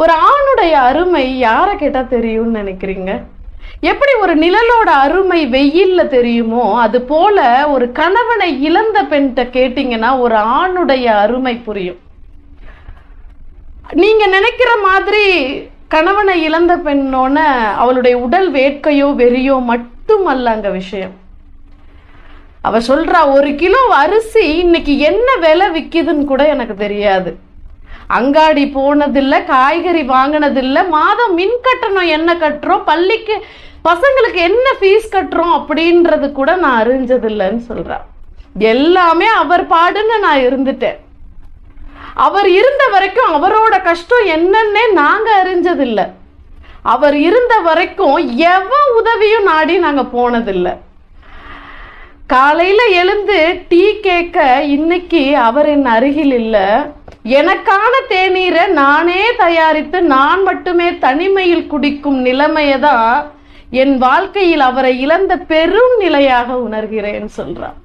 ஒரு ஆணுடைய அருமை யாரை கேட்டால் தெரியும்னு நினைக்கிறீங்க? எப்படி ஒரு நிழலோட அருமை வெயில்ல தெரியுமோ அது போல ஒரு கணவனை இழந்த பெண்கிட்ட கேட்டீங்கன்னா ஒரு ஆணுடைய அருமை புரியும். நீங்க நினைக்கிற மாதிரி கணவனை இழந்த பெண்ணோன அவளுடைய உடல் வேட்கையோ வெறியோ மட்டுமல்ல அங்க விஷயம். அவ சொல்றா ஒரு கிலோ அரிசி இன்னைக்கு என்ன விலை விக்குதுன்னு கூட எனக்கு தெரியாது. அங்காடி போனதில்ல காய்கறி வாங்கினதில்ல. மாதம் மின் கட்டணம் என்ன கட்டுறோம்? பள்ளிக்கு பசங்களுக்கு என்ன ஃபீஸ் கட்டுறோம்? அப்படின்றது கூட நான் அறிஞ்சதில்லைன்னு சொல்கிறேன் எல்லாமே அவர் பாடுன்னு நான் இருந்துட்டேன். அவர் இருந்த வரைக்கும் அவரோட கஷ்டம் என்னன்னே நாங்கள் அறிஞ்சதில்லை. அவர் இருந்த வரைக்கும் எவ உதவியும் நாடி நாங்கள் போனதில்லை. காலையில் எழுந்து டீ கேட்க இன்னைக்கு அவர் என் அருகில் இல்லை. எனக்கான தேநீரை நானே தயாரித்து நான் மட்டுமே தனிமையில் குடிக்கும் நிலைமையை தான் என் வாழ்க்கையில் அவரை இழந்த பெரும் நிலையாக உணர்கிறேன் சொல்றான்.